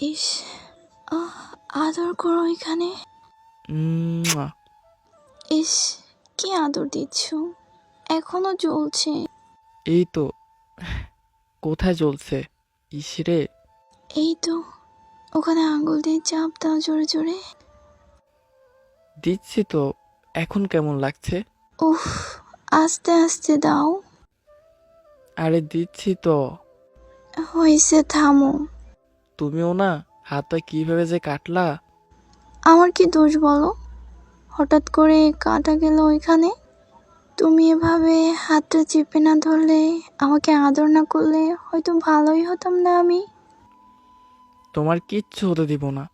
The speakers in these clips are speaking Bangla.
ইস আহ, আদর করো এখানে। মুয়া। ইস কি আদর দিচ্ছ? এখনও জ্বলছে। এই তো কোথায় চলছে ইসরে এই তো ওখানে আঙ্গুল দিয়ে চাপ দাও জোরে জোরে। দিচ্ছি তো এখন কেমন লাগছে? উফ আস্তে আস্তে দাও। আরে দিচ্ছি তো। হয়েছে থামো। তুমিও না হাতটা কীভাবে যে কাটলা? আমার কি দোষ বলো? হঠাৎ করে কাটা গেল ওইখানে? তুমি এভাবে হাতটা চেপে না ধরলে আমাকে আদর না করলে হয়তো ভালোই হতাম না আমি। তোমার কিচ্ছু হতে দিব না।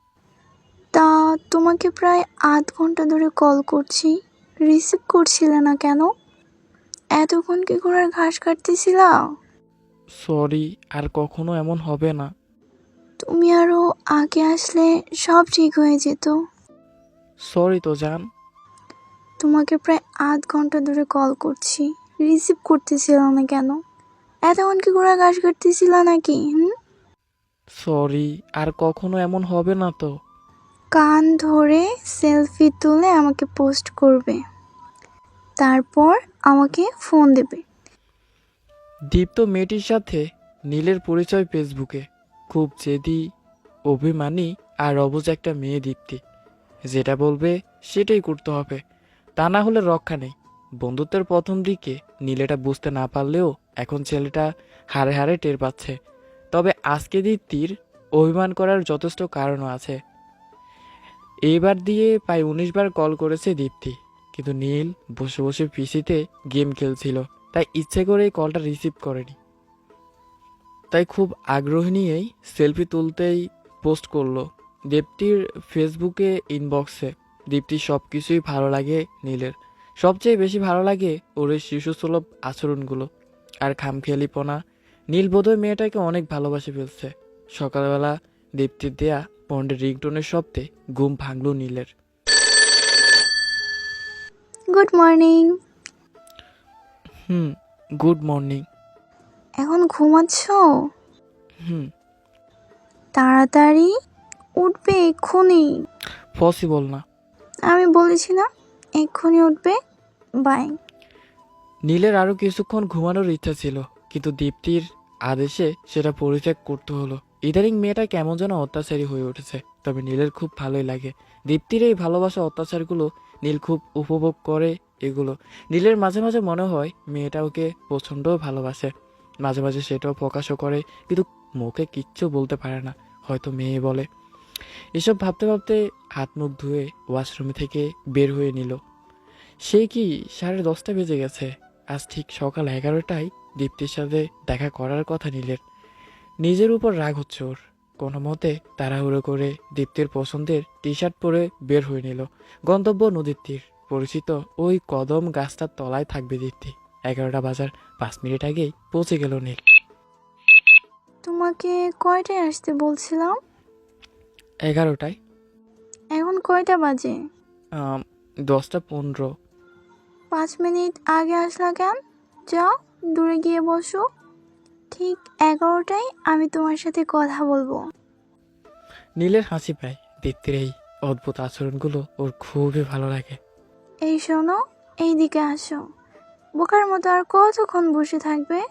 তা তোমাকে প্রায় আধ ঘণ্টা ধরে কল করছি। রিসিভ করছিলে না কেন? এতক্ষণ কি ঘোড়ার ঘাস কাটতেছিলা? সরি আর কখনো এমন হবে না। তুমি আরও আগে আসলে সব ঠিক হয়ে যেত। সরি তো জান তোমাকে প্রায় আধ ঘণ্টা ধরে কল করছি। রিসিভ করতেছিল না কেন? এতক্ষণ কি ঘোড়া ঘাস কাটতেছিল নাকি হুম? সরি আর কখনো এমন হবে না তো। কান ধরে সেলফি তুলে আমাকে পোস্ট করবে। তারপর আমাকে ফোন দেবে। দীপ্ত মেয়েটির সাথে নীলের পরিচয় ফেসবুকে খুব জেদি, অভিমানী আর অবুজ একটা মেয়ে দীপ্তি। যেটা বলবে সেটাই করতে হবে। তা না হলে রক্ষা নেই। বন্ধুত্বের প্রথম দিকে নীলেটা বুঝতে না পারলেও এখন ছেলেটা হারে হারে টের পাচ্ছে। তবে আজকে দীপ্তির অভিমান করার যথেষ্ট কারণও আছে। এইবার দিয়ে প্রায় উনিশ বার কল করেছে দীপ্তি। কিন্তু নীল বসে বসে পিসিতে গেম খেলছিল। তাই ইচ্ছে করেই কলটা রিসিভ করেনি। তাই খুব আগ্রহ নিয়েই সেলফি তুলতেই পোস্ট করল দীপ্তির ফেসবুকে ইনবক্সে। দীপ্তির সব কিছুই ভালো লাগে নীলের। সবচেয়ে বেশি ভালো লাগে ওর এই শিশুসুলভ আচরণগুলো আর খামখেয়ালিপনা। নীল বোধহয় মেয়েটাকে অনেক ভালোবাসে ফেলছে। সকালবেলা দীপ্তির দেয়া পন্ডের রিংটোনের শব্দে ঘুম ভাঙল নীলের। Good morning. Hmm good morning. এখন ঘুমাচ্ছ? হুম। তাড়াতাড়ি উঠবে এক্ষুনি। পসিবল না। আমি বলেছি না এক্ষুনি উঠবে। বাই নীলের আরও কিছুক্ষণ ঘুমানোর ইচ্ছা ছিল কিন্তু দীপ্তির আদেশে সেটা পরিত্যাগ করতে হলো। ইদানিং মেয়েটা কেমন যেন অত্যাচারী হয়ে উঠেছে তবে নীলের খুব ভালোই লাগে। দীপ্তির এই ভালোবাসা অত্যাচারগুলো নীল খুব উপভোগ করে এগুলো। নীলের মাঝে মাঝে মনে হয় মেয়েটা ওকে প্রচণ্ডও ভালোবাসে। মাঝে মাঝে সেটাও প্রকাশও করে, কিন্তু মুখে কিচ্ছু বলতে পারে না, হয়তো মেয়ে বলে। এসব ভাবতে ভাবতে হাত মুখ ধুয়ে ওয়াশরুম থেকে বের হয়ে নিল। সে কি সাড়ে দশটা বেজে গেছে? আজ ঠিক সকাল এগারোটায় দীপ্তির সাথে দেখা করার কথা নীলের নিজের উপর রাগ হচ্ছে ওর। কোনো মতে তাড়াহুড়ো করে দীপ্তির পছন্দের টি শার্ট পরে বের হয়ে নিল। গন্তব্য নদীর তীর। পরিচিত ওই কদম গাছটার তলায় থাকবে দীপ্তি। এগারোটা বাজার পাঁচ মিনিট আগেই পৌঁছে গেল নীল। তোমাকে কয়টায় আসতে বলছিলাম? এগারোটায়। এখন কয়টা বাজে? আম, দশটা পনেরো। পাঁচ মিনিট আগে আসলা কেন? যাও দূরে গিয়ে বসো। ঠিক এগারোটায় আমি তোমার সাথে কথা বলব। নীলের হাসি পায়। দীপ্তির এই অদ্ভুত আচরণগুলো ওর খুবই ভালো লাগে। এই শোনো এইদিকে আসো। বোকার মতো আর কতক্ষণ বসে থাকবে?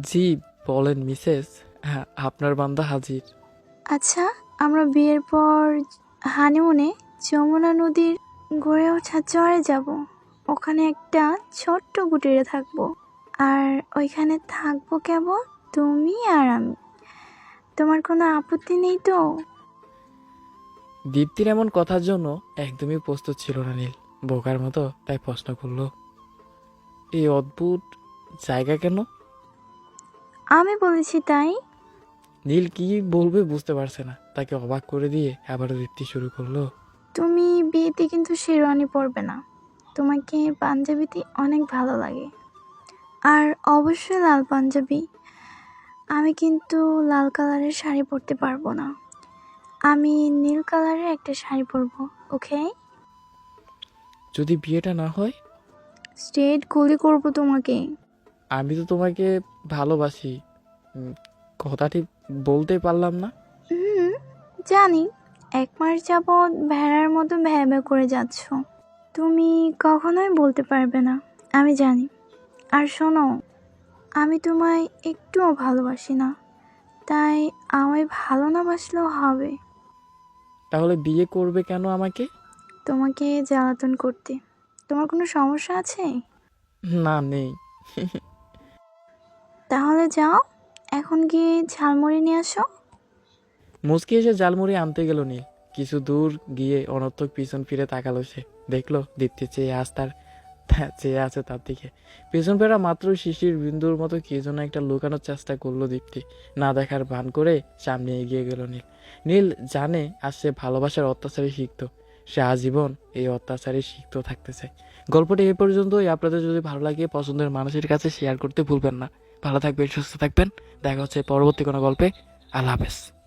জি বলেন মিসেস। হ্যাঁ আপনার বান্দা হাজির। আচ্ছা আমরা বিয়ের পর হানিমুনে যমুনা নদীর গড়ে ওঠা চরে যাব। ওখানে একটা ছোট্ট কুটিরে থাকব। আর ওইখানে থাকব কেবল তুমি আর আমি। তোমার কোনো আপত্তি নেই তো? দীপ্তির এমন কথার জন্য একদমই প্রস্তুত ছিল না নীল। বোকার মতো তাই প্রশ্ন করল। এই অদ্ভুত জায়গা কেন? আমি বলেছি তাই। নীল কি বলবে বুঝতে পারছে না। তাকে অবাক করে দিয়ে আবারও দীপ্তি শুরু করল। তুমি বিয়েতে কিন্তু শেরওয়ানি পরবে না। তোমাকে পাঞ্জাবিতে অনেক ভালো লাগে। আর অবশ্যই লাল পাঞ্জাবি। আমি কিন্তু লাল কালারের শাড়ি পরতে পারব না। আমি নীল কালারের একটা শাড়ি পরবো ওকে? যদি বিয়েটা না হয় স্ট্রেট গুলি করব তোমাকে। আমি তো তোমাকে ভালোবাসি। উম, কথাটি বলতে পারলাম না। হুম জানি। এক মাস যাবৎ ভেড়ার মতো ভ্যা ভ্যা করে যাচ্ছ। তুমি কখনোই বলতে পারবে না। আমি জানি। আর শোনো আমি তোমায় একটুও ভালোবাসি না। তাই আমায় ভালো না বাসলেও হবে। তাহলে বিয়ে করবে কেন আমাকে? তোমাকে জ্বালাতন করতে। তোমার কোনো সমস্যা আছে? না নেই। তাহলে যাও এখন গিয়ে ঝালমুড়ি নিয়ে আসো? মুচকি এসে জালমুড়ি আনতে গেল নীল। কিছু দূর গিয়ে অনর্থক পিছন ফিরে তাকালো সে। দেখল দীপ্তি চেয়ে আস তার চেয়ে আছে তার দিকে। পেছন ফেরা মাত্র শিশির বিন্দুর মতো কি যেন একটা লুকানোর চেষ্টা করল দীপ্তি। না দেখার ভান করে সামনে এগিয়ে গেল নীল। নীল জানে আজ সে ভালোবাসার অত্যাচারই শিখতো সে আজীবন এই অত্যাচারে শিক্ত থাকতে চায় গল্পটি এই পর্যন্তই। আপনাদের যদি ভালো লাগে, পছন্দের মানুষের কাছে শেয়ার করতে ভুলবেন না। ভালো থাকবেন, সুস্থ থাকবেন। দেখা হচ্ছে পরবর্তী কোনো গল্পে। আল্লাহ হাফেজ।